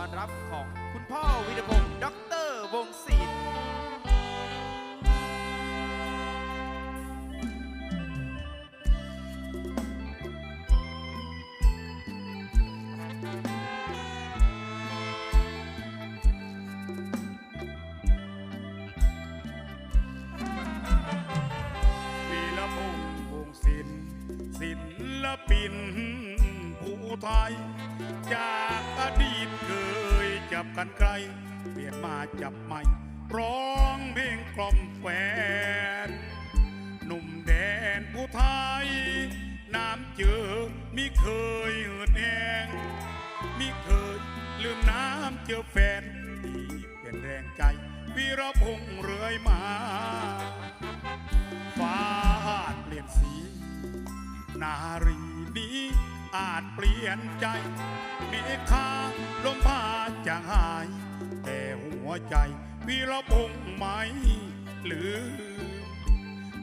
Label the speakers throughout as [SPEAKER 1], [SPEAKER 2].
[SPEAKER 1] ้อนรับของคุณพ่อวิรพงศ์ด็อกเตอร์วงศิลป์
[SPEAKER 2] วีละพงษ์วงศิลป์ศิลปินผู้ไทยจาก จับกันไกลเปลี่ยนมาจับใหม่ร้องเพลงกล่อมแฟนหนุ่มแดนผู้ไทย น้ำเจอมิเคยเหือดแหงมิเคยลืมน้ำเจอแฟนที่เป็นแรงใจวีรพงษ์เรื่อยมาฟ้าอาจเปลี่ยนสี นารีนี้อาจเปลี่ยนใจเมฆาลมพา จางหาย แต่หัวใจวีรพงษ์ไม่ลืม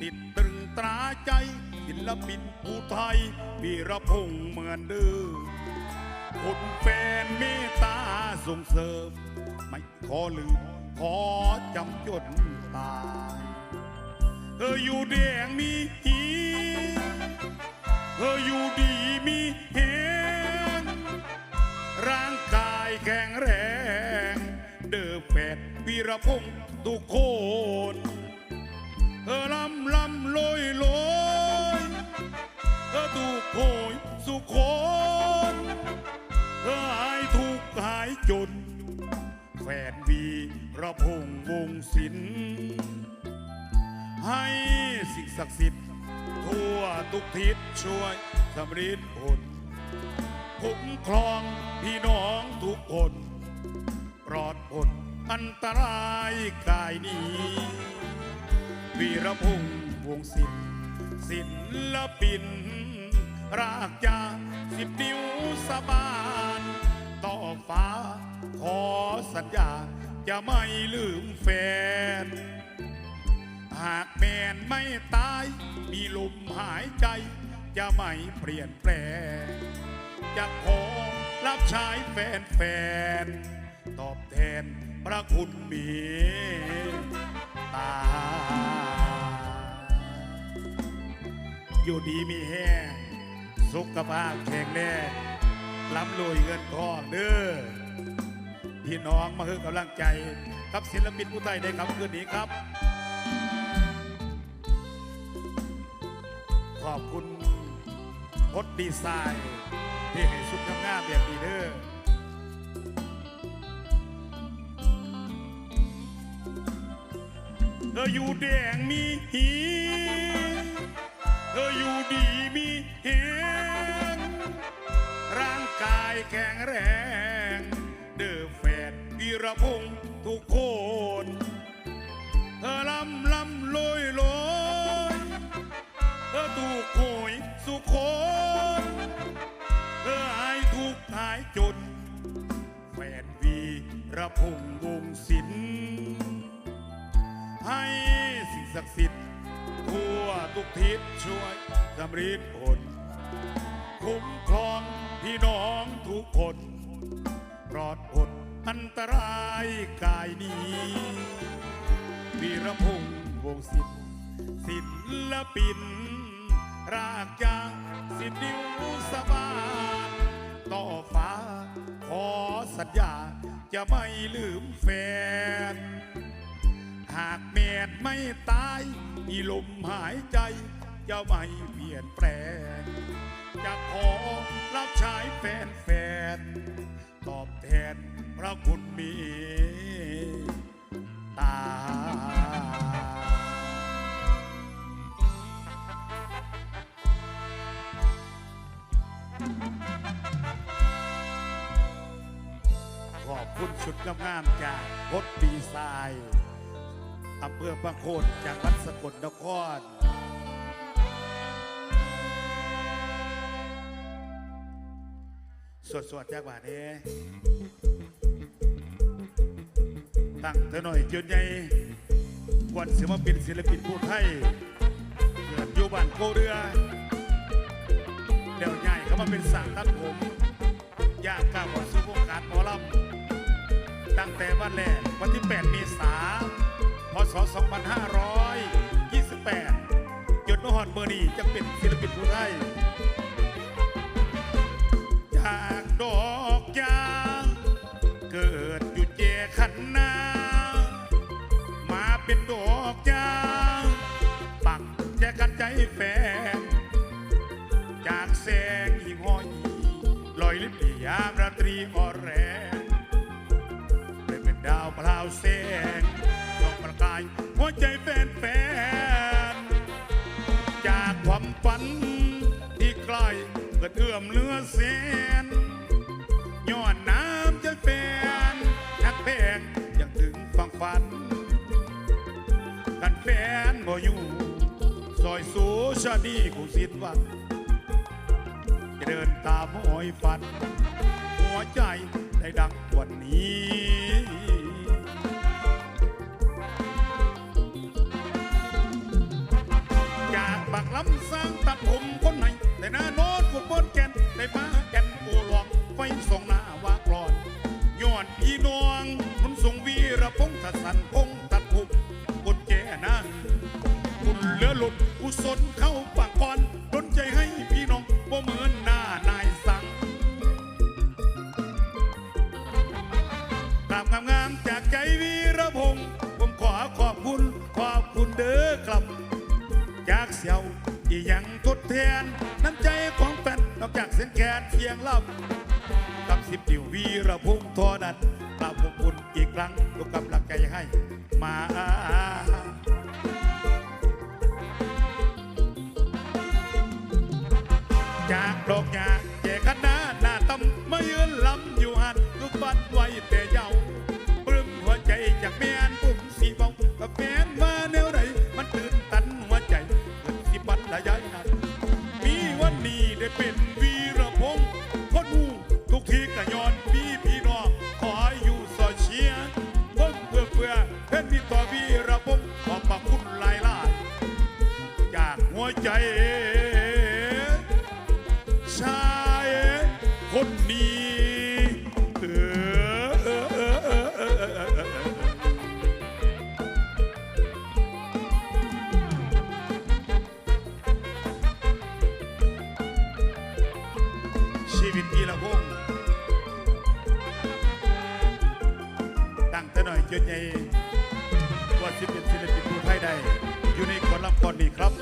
[SPEAKER 2] ติดตรึงตราใจศิลปินผู้ไทยวีรพงษ์เหมือนเดิมคนแฟนเมตตาส่งเสริม ไม่ขอลืมขอจำจนตายเธออยู่แดงมีหีเธออยู่ดีมีเฮงร่างกาย แข็งแรง เด้อแฟดวีรพงษ์ทุกคนเธอลำลำลอยลอยเธอถูกโอยสุขคนเธอหายทุกหายจน แฟนวีระพงษ์วงศิลให้สิ่งศักดิ์สิทธิ์ทั่วทุกทิศช่วยสำริดผล คุ้มครองพี่น้องทุกคน ปลอดพ้นอันตรายกายนี้วีรพงษ์วงศิลป์ศิลปิน รากจาสิบนิ้วสบาน ต่อฟ้า ขอสัญญา จะไม่ลืมแฟน หากแมนไม่ตาย มีลมหายใจ จะไม่เปลี่ยนแปลง จะขอรับใช้แฟนแฟนๆตอบแทนพระคุณมีตา อยู่ดีมีแห้งสุขภาพแข็งแรงล้ำรวยเงินทองเด้อพี่น้องมาคือกำลังใจกับศิลปินผู้ไทยในคำคืนนี้ครับ ขอบคุณพดดีไซน์ ที่ให้สุดงามๆแบบนี้เด้อเธออยู่แดงมีหีเธออยู่ดีมีเฮงร่างกายแข็งแรง เด้อแฟนวีรพงษ์ทุกคนเธอลำลำลอยลอยเธอถูกโหยสุขคายจนแฟนวีระพงษ์วงศิลป์ให้สิ่งศักดิ์สิทธิ์ทั่วทุกทิศช่วยสำริดผล คุ้มครองพี่น้องทุกคนปลอดพ้นอันตรายกายนี้วีรพงษ์วงศิลป์ศิลปิน รากจางสิบนิ้วสบาน ต่อฟ้า ขอสัญญาจะไม่ลืมแฟน หากเมนไม่ตายมีลมหายใจ จะไม่เปลี่ยนแปลง จะขอรับใช้แฟนแฟน ตอบแทนพระคุณมีามจากพดดีไซน์อำเภอบางโคนจากวัดสกลนคร สวดสวดจากบาทเอตั้งเธอหน่อยจนใหญ่วันเสียมาเป็นศิลปินผู้ไทยเกิดอยู่บ้านโคเรือเดี๋ยวใหญ่เขามาเป็นสางตัดผม อยากกล้าขอสู้วงการหมอล ตั้งแต่วันแรกวันที่ 8 เมษาพศ 2528 จนมาฮอดเบอร์นี้จะเป็นศิลปินผู้ไทยจากดอกยางเกิดอยู่เจขันนามาเป็นดอกยางปักแจกันใจแฟน จากแสงหิ่งห้อยลอยลิบลียามราตรีอ่อนแรง มเลือแสนย้อนน้ำใจแฟนนักแพงยังถึงฟังฝัน กันแฟนบ่อยู่ซอยสูชาดีกูสิทธิ์วันจะเดินตามหอยฝัน หัวใจได้ดังวันนี้จากบักลำสร้างตัดผม มาแกนโอหลอกไฟส่องหน้าวากรอนย้อนพี่น้องคุณทรงวีระพงษ์ทัสันพงษ์ตัดผมกดแก่นะคุณเหลือหลุดอุศนเข้า ที่ยังทดแทนน้ำใจของแฟนนอกจากเสียงแคนเสียงล่ำกับสิบดิววีระพงทอดันกราบขอบคุณอีกครั้งทุกกำลังใจให้มาจากดอกหญ้าแจกันหน้าหน้าตำมายืนลำ ในคนลำคนนี้ครับ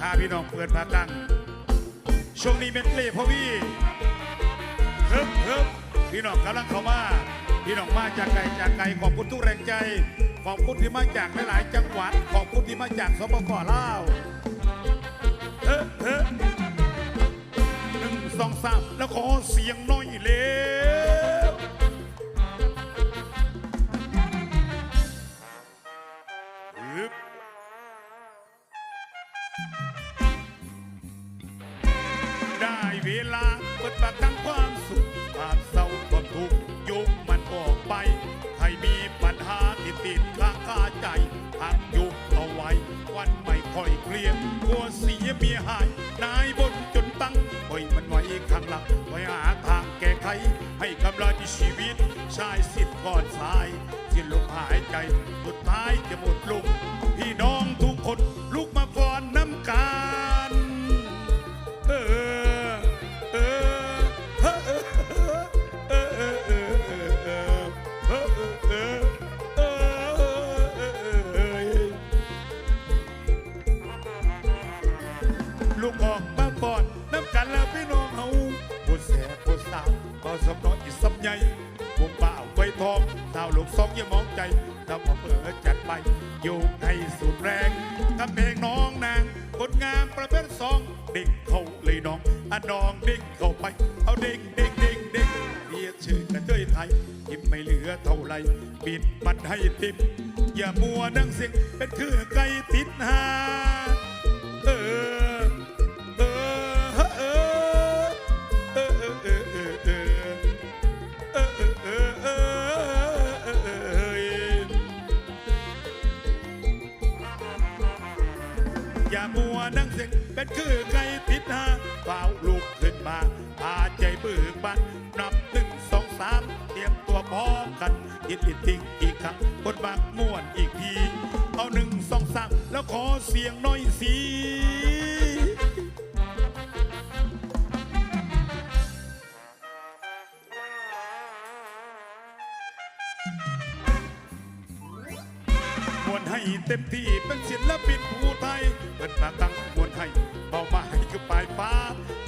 [SPEAKER 2] ถ้าพี่น้องเปิดพากังช่วงนี้เม็ดเล่พ่อพี่เฮิบเฮิบพี่น้องกำลังเข้ามา พี่น้องมาจากไกลจากไกลขอบคุณทุกแรงใจ ขอบคุณที่มาจากหลายๆจังหวัด ขอบคุณที่มาจากสปปลาวเฮ้เฮ้หนึ่งสองสามแล้วขอเสียงน้อยเร็ ยกลัวเสียเมียหาย นายบนจนตั้งปล่อยมันไว้ข้างหลังไว้หาทางแก้ไข ให้กำลังชีวิตชายสิทธิ์ก่อนสาย ที่ลมหายใจสุดท้ายจะหมดลง น้องอะน้องเด้งเข้าไป เอาเด้งเด้งเด้งเด้งเรียกชื่อกระเทยไทยยิ้มไม่เหลือเท่าไรปิดมันให้ติมอย่ามัวนั่งเสียงเป็นคือไก่ติดหาง อย่ามัวนั่งเสียงเป็นคือไก่ติดหาเฝ้าลุกขึ้นมาพาใจเบิกบานนับหนึ่งสองสามเตรียมตัวพร้อมกันอิดอิดทิ้งอีกครั้งบทบาทม่วนอีกที เอาหนึ่งสองสามแล้วขอเสียงหน้อยสิ เต็มที่เป็นศิลปินผู้ไทยเปิดมาตั้งมวลให้เบามายคือปลายฟ้า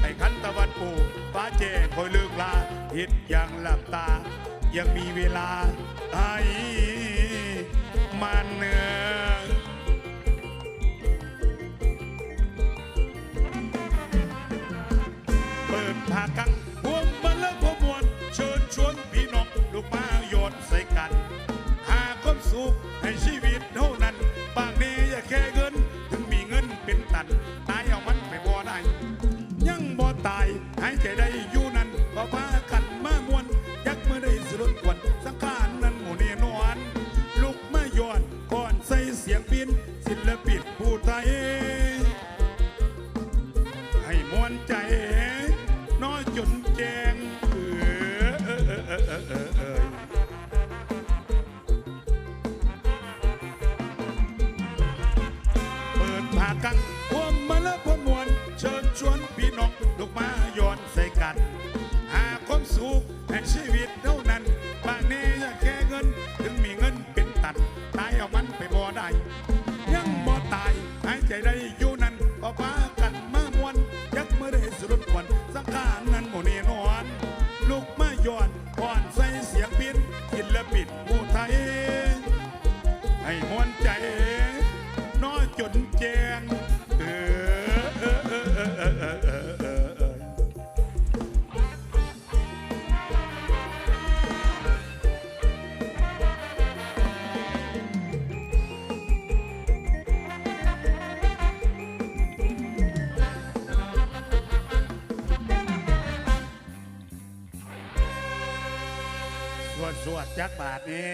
[SPEAKER 2] ให้ขันตะวันปูฟ้าแจ้งคอยเลือกลาหิดอย่างหลับตา ยังมีเวลาให้มันเนื้อ Which one? สวนสวดจักบาทนี้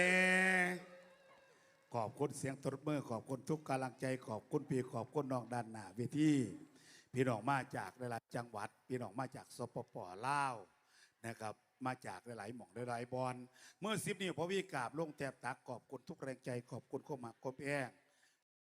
[SPEAKER 2] ขอบคุณเสียงตรบมือขอบคุณทุกกำลังใจขอบคุณพี่ขอบคุณน้องด้านหน้าเวทีพี่น้องมาจากหลายๆจังหวัด พี่น้องมาจากสปปลาวนะครับมาจากหลายๆหม่องหลายๆบอลเมื่อสิบนี้พอวิกราบลงแทบตักขอบคุณทุกแรงใจขอบคุณข้อมากข้อแอ้ง